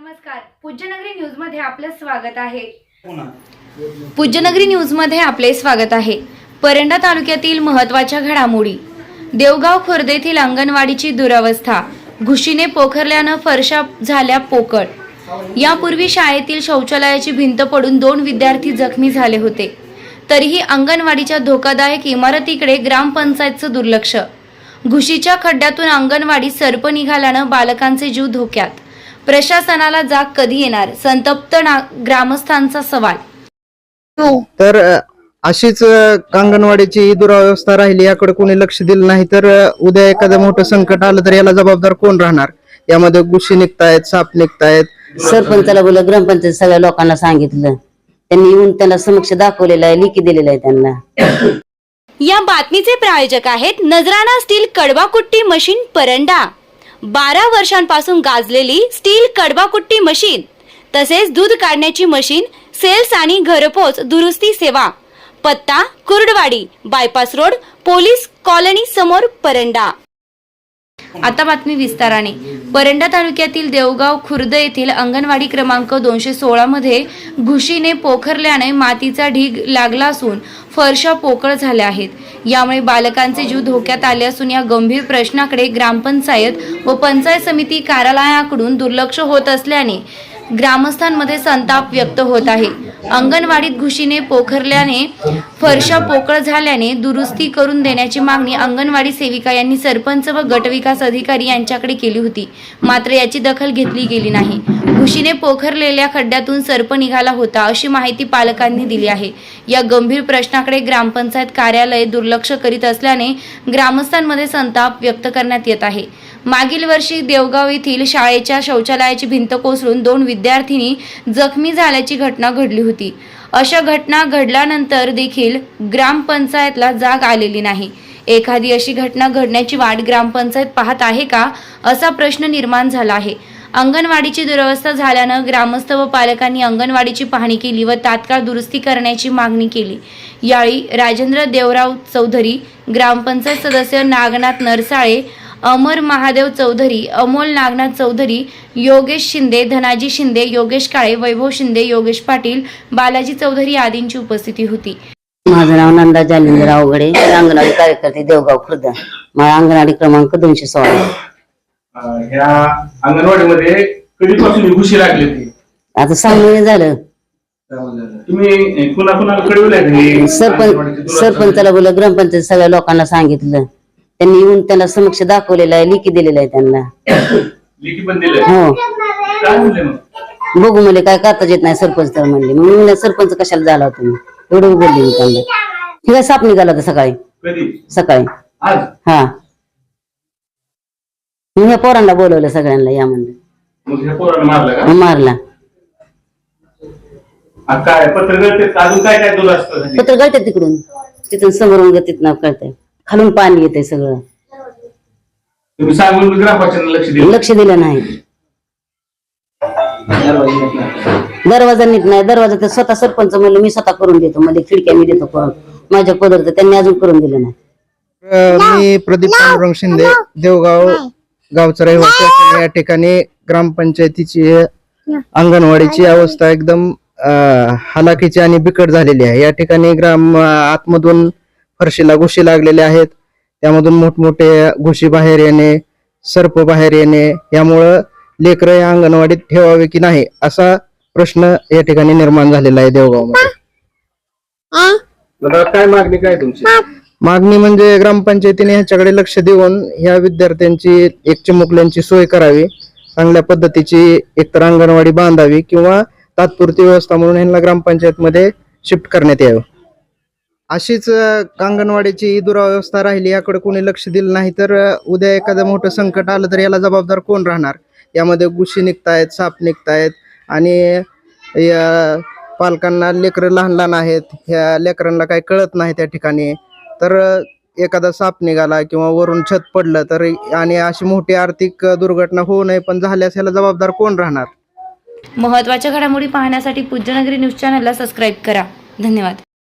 नमस्कार. पूज्यनगरी न्यूजमध्ये आपलं स्वागत आहे. पूज्यनगरी न्यूजमध्ये आपले स्वागत आहे. परंडा तालुक्यातील महत्त्वाच्या घडामोडी. देवगाव खुर्द येथील अंगणवाडीची दुरवस्था. घुशीने पोखरल्यानं फरशा झाल्या पोकळ. यापूर्वी शाळेतील शौचालयाची भिंत पडून दोन विद्यार्थी जखमी झाले होते. तरीही अंगणवाडीच्या धोकादायक इमारतीकडे ग्रामपंचायतचं दुर्लक्ष. घुशीच्या खड्ड्यातून अंगणवाडी सर्प निघाल्यानं बालकांचे जीव धोक्यात. प्रशासनाला जाग कधी येणार? संतप्त ना- ग्रामस्थांचा सवाल. तर अ, अशीच अंगणवाडीची दुरावस्था राहिली याकडे कोणी लक्ष दिलं नाही तर उद्या एखादं मोठं संकट आलं तर याला जबाबदार कोण राहणार? यामध्ये गुशी निघतायत साप निघतायत. सरपंचाला बोललं ग्रामपंचायत सगळ्या लोकांना सांगितलं. त्यांनी येऊन त्यांना समक्ष दाखवलेलं आहे लिखी दिलेलं आहे त्यांना. या बातमीचे प्रायोजक आहेत नजराणा स्टील कडवाकुट्टी मशीन परंडा. बारा वर्षांपासून गाजलेली स्टील कडवाकुट्टी मशीन तसेच दूध काढण्याची मशीन सेल्स आणि घरपोच दुरुस्ती सेवा पत्ता Kurduwadi bypass road police colony समोर परंडा. आता बातमी विस्ताराने. परंडा तालुक्यातील देवगाव खुर्द येथील अंगणवाडी क्रमांक दोनशे सोळा मध्ये घुशीने पोखरल्याने मातीचा ढीग लागला असून फरशा पोकळ झाल्या आहेत. यामुळे बालकांचे जीव धोक्यात आले असून या गंभीर प्रश्नाकडे ग्रामपंचायत व पंचायत समिती कार्यालयाकडून दुर्लक्ष होत असल्याने ग्रामस्थांमध्ये संताप व्यक्त होत आहे. अंगणवाडीत घुशीने पोखरल्याने फरशा पोकळ झाल्याने दुरुस्ती करून देण्याची मागणी अंगणवाडी सेविका यांनी सरपंच व गटविकास अधिकारी यांच्याकडे केली होती. मात्र याची दखल घेतली गेली नाही. घुशीने पोखरलेल्या खड्ड्यातून सर्प निघाला होता अशी माहिती पालकांनी दिली आहे. या गंभीर प्रश्नाकडे ग्रामपंचायत कार्यालय दुर्लक्ष करीत असल्याने ग्रामस्थांमध्ये संताप व्यक्त करण्यात येत आहे. मागील वर्षी देवगाव येथील शाळेच्या शौचालयाची भिंत कोसळून दोन विद्यार्थिनी जखमी झाल्याची घटना घडली होती. अशा घटना घडल्यानंतर देखील ग्रामपंचायतला जाग आलेली नाही. एखादी अशी घटना घडण्याची वाट ग्रामपंचायत पाहत आहे का असा प्रश्न निर्माण झाला आहे. अंगणवाडीची दुरवस्था झाल्यानं ग्रामस्थ व पालकांनी अंगणवाडीची पाहणी केली व तात्काळ दुरुस्ती करण्याची मागणी केली. यावेळी राजेंद्र देवराव चौधरी ग्रामपंचायत सदस्य नागनाथ नरसाळे अमर महादेव चौधरी अमोल नागनाथ चौधरी योगेश शिंदे धनाजी शिंदे योगेश काळे वैभव शिंदे योगेश पाटील बालाजी चौधरी आदींची उपस्थिती होती. माझं नाव नंदा जालिंदर अवघडे अंगणवाडी कार्यकर्ते देवगाव खुर्द. माझा अंगणवाडी क्रमांक दोनशे सोळा. ह्या अंगणवाडीमध्ये कधीपासून घुशी लागली होती? आता सहा महिने झालं. तुम्ही कुणा कुणाला कळवलंय का अंगणवाडीची सरपंच? सरपंचाला बोललं ग्रामपंचायत सगळ्या लोकांना सांगितलं. त्यांनी येऊन त्यांना समक्ष दाखवलेलं आहे लिखी दिलेलं आहे त्यांना. लेखी पण दिलंय? हो. काय म्हणले मग? बघू मला काय करताच येत नाही सरपंच तर म्हणले. मग मी म्हणलं, सरपंच कशाला झाला होता तुम्ही एवढं बोलले मी त्यांना. ठीक आहे साप निघाला होता सकाळी? कधी? सकाळी. आज? हा. मी ह्या पोरांना बोलवलं सगळ्यांना या म्हणलं. मग ह्या पोरानं मारलं का? मग मारला. आ, काय पत्र गळते अजून काय काय पत्र गळते तिकडून. तिथून समोरून तिथनं कळतंय खालून पाणी येतंय सगळं. तुम्ही सांगून ग्रामपंचायत लक्ष दिलं. लक्ष दिलं नाही. दरवाजा नीट नाही दरवाजा तर स्वतः सरपंच म्हणलं मी स्वतः करून देतो मध्ये खिडक्या मी देतो करून माझ्या पदर तर त्यांनी अजून करून दिलं नाही. अ, मी प्रदीप पांडुरंग शिंदे देवगाव गावचा रहिवासी असून या ठिकाणी ग्रामपंचायतीची अंगणवाडीची अवस्था एकदम अ, हलाखीची आणि बिकट झालेली आहे. या ठिकाणी ग्राम आतमधून फरशीला घुशी लागलेल्या आहेत. त्यामधून मोठमोठे घुशी बाहेर येणे सर्प बाहेर येणे यामुळं लेकरं या अंगणवाडीत ठेवावे की नाही असा प्रश्न या ठिकाणी निर्माण झालेला आहे देवगावमध्ये. काय मागणी काय तुमची? मागणी म्हणजे ग्रामपंचायतीने ह्याच्याकडे लक्ष देऊन ह्या विद्यार्थ्यांची एक चिमुकल्यांची सोय करावी चांगल्या पद्धतीची एकतर अंगणवाडी बांधावी किंवा तात्पुरती व्यवस्था म्हणून ह्यांना ग्रामपंचायत मध्ये शिफ्ट करण्यात यावं. अशीच अं, अंगणवाडीची दुरावस्था राहिली याकडे कोणी लक्ष दिलं नाही तर उद्या एखादं मोठं संकट आलं तर याला जबाबदार कोण राहणार? यामध्ये गुशी निघतायत साप निघतायत आणि या पालकांना लेकरं लहान लहान आहेत ह्या लेकरांना काही कळत नाही त्या ठिकाणी. तर एखादा साप निघाला किंवा वरून छत पडलं तर आणि अशी मोठी आर्थिक दुर्घटना होऊ नये पण झाल्यास ह्याला जबाबदार कोण राहणार? महत्त्वाच्या घडामोडी पाहण्यासाठी पूज्यनगरी न्यूज चॅनलला सबस्क्राईब करा. धन्यवाद.